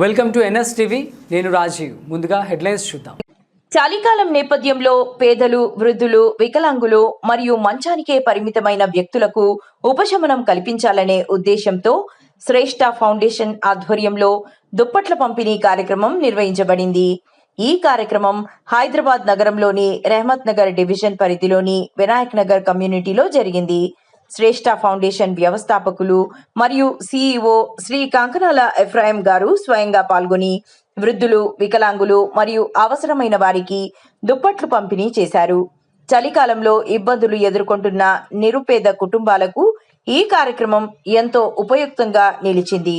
Welcome to NS TV. నేను రాజీవ్. ముందుగా headlines చూద్దాం. చలికాలం నేపథ్యంలో పేదలు వృద్ధులు వికలాంగులు మరియు మంచానికే పరిమితమైన వ్యక్తులకు ఉపశమనం కల్పించాలనే ఉద్దేశంతో శ్రేష్ఠ ఫౌండేషన్ ఆధ్వర్యంలో దుప్పట్ల పంపిణీ కార్యక్రమం నిర్వహించబడింది. ఈ కార్యక్రమం హైదరాబాద్ నగరంలోని రెహమత్ నగర్ డివిజన్ పరిధిలోని వినాయక్ నగర్ కమ్యూనిటీలో జరిగింది. శ్రేష్ఠ ఫౌండేషన్ వ్యవస్థాపకులు మరియు సిఇఓ శ్రీ కాంకనాల ఎఫ్రాయిం గారు స్వయంగా పాల్గొని వృద్ధులు వికలాంగులు మరియు అవసరమైన వారికి దుప్పట్లు పంపిణీ చేశారు. చలికాలంలో ఇబ్బందులు ఎదుర్కొంటున్న నిరుపేద కుటుంబాలకు ఈ కార్యక్రమం ఎంతో ఉపయుక్తంగా నిలిచింది.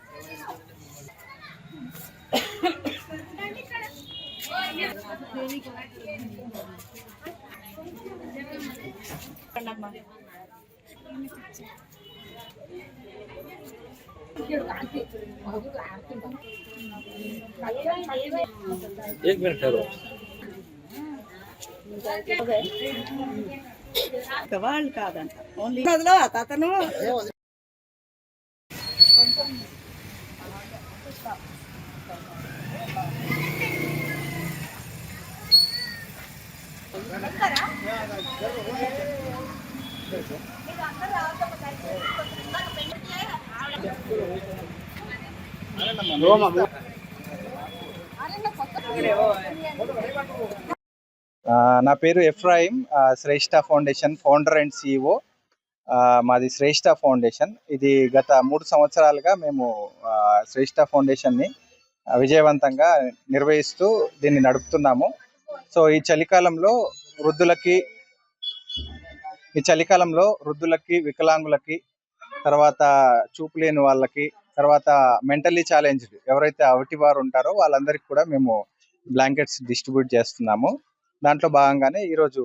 एक मिनट ठहरो వాళ్ళు కాదంట ఓన్లీ అందులో అతను ఆ, నా పేరు Ephraim Shreshta foundation founder and CEO మాది శ్రేష్ఠ ఫౌండేషన్. ఇది గత మూడు సంవత్సరాలుగా మేము శ్రేష్ఠ ఫౌండేషన్ని విజయవంతంగా నిర్వహిస్తూ దీన్ని నడుపుతున్నాము. సో ఈ చలికాలంలో వృద్ధులకి ఈ చలికాలంలో వృద్ధులకి వికలాంగులకి తర్వాత చూపు లేని వాళ్ళకి తర్వాత మెంటల్లీ ఛాలెంజ్డ్ ఎవరైతే అవిటి వారు ఉంటారో వాళ్ళందరికీ కూడా మేము బ్లాంకెట్స్ డిస్ట్రిబ్యూట్ చేస్తున్నాము. దాంట్లో భాగంగానే ఈరోజు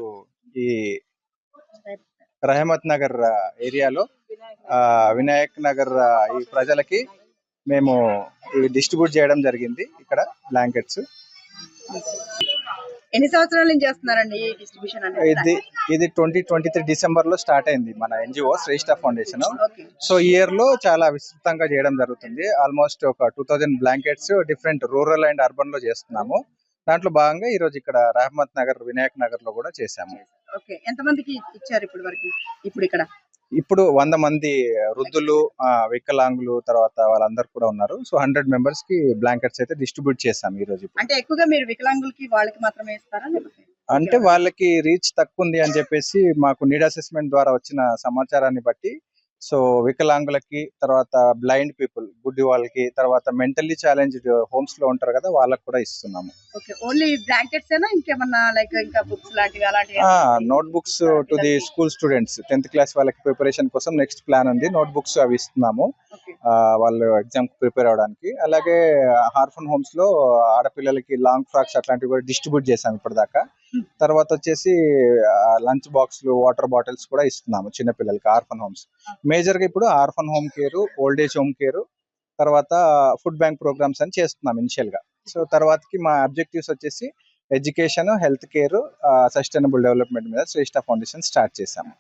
ఈ రహమత్ నగర్ ఏరియాలో ఆ, వినాయక్ నగర్ ఈ ప్రజలకి మేము ఇవి డిస్ట్రిబ్యూట్ చేయడం జరిగింది ఇక్కడ బ్లాంకెట్స్. ఎన్ని సంవత్సరాల నుంచి చేస్తున్నారండి ఈ డిస్ట్రిబ్యూషన్ అనేది? ఇది ఇది ట్వంటీ ట్వంటీ త్రీ డిసెంబర్లో స్టార్ట్ అయింది మన ఎన్జిఓ శ్రేష్ఠ ఫౌండేషన్ సో ఇయర్లో చాలా విస్తృతంగా చేయడం జరుగుతుంది. ఆల్మోస్ట్ ఒక two thousand blankets different rural and అర్బన్లో చేస్తున్నాము. దాంట్లో భాగంగా ఈ రోజు ఇక్కడ రహమత్ నగర్ వినాయక్ నగర్లో కూడా చేశాము. ఓకే ఎంత మందికి ఇచ్చారు ఇప్పుడు వరకు ఇప్పుడు ఇక్కడ? ఇప్పుడు వంద మంది వృద్ధులు వికలాంగులు తర్వాత వాళ్ళందరూ కూడా ఉన్నారు సో హండ్రెడ్ మెంబర్స్కి బ్లాంకెట్స్ అయితే డిస్ట్రిబ్యూట్ చేశాం ఈ రోజు. అంటే ఎక్కువగా మీరు వికలాంగులకి వాళ్ళకి మాత్రమే ఇస్తారా అంటే వాళ్ళకి రీచ్ తక్కువ ఉంది అని చెప్పేసి మాకు నీడ్ అసెస్మెంట్ ద్వారా వచ్చిన సమాచారాన్ని బట్టి సో వికలాంగులకి తర్వాత బ్లైండ్ పీపుల్ గుడ్డి వాళ్ళకి తర్వాత మెంటల్లీ ఛాలెంజ్డ్ హోమ్స్లో ఉంటారు కదా వాళ్ళకి కూడా ఇస్తున్నాము. ఓకే ఓన్లీ బ్లాంకెట్స్ ఏనా? ఇంకేమన్నా లైక్ ఇంకా బుక్స్ లాంటివి అలాంటివి notebooks to the school students tenth class వాళ్ళకి ప్రిపరేషన్ కోసం నెక్స్ట్ ప్లాన్ ఉంది. నోట్ బుక్స్ అవి ఇస్తున్నాము. వాళ్ళు ఎగ్జామ్ ప్రిపేర్ అవడానికి. అలాగే హార్ఫన్ హోమ్స్లో ఆడపిల్లలకి లాంగ్ ఫ్రాక్స్ అట్లాంటివి కూడా డిస్ట్రిబ్యూట్ చేసాం ఇప్పటిదాకా. తర్వాత వచ్చేసి లంచ్ బాక్స్లు వాటర్ బాటిల్స్ కూడా ఇస్తున్నాము చిన్న పిల్లలకి ఆర్ఫన్ హోమ్స్ మేజర్గా ఇప్పుడు orphan home care old age home care తర్వాత ఫుడ్ బ్యాంక్ ప్రోగ్రామ్స్ అని చేస్తున్నాం ఇనిషియల్గా సో తర్వాతకి మా అబ్జెక్టివ్స్ వచ్చేసి education health care sustainable development మీద శ్రేష్ఠ ఫౌండేషన్ స్టార్ట్ చేశాము.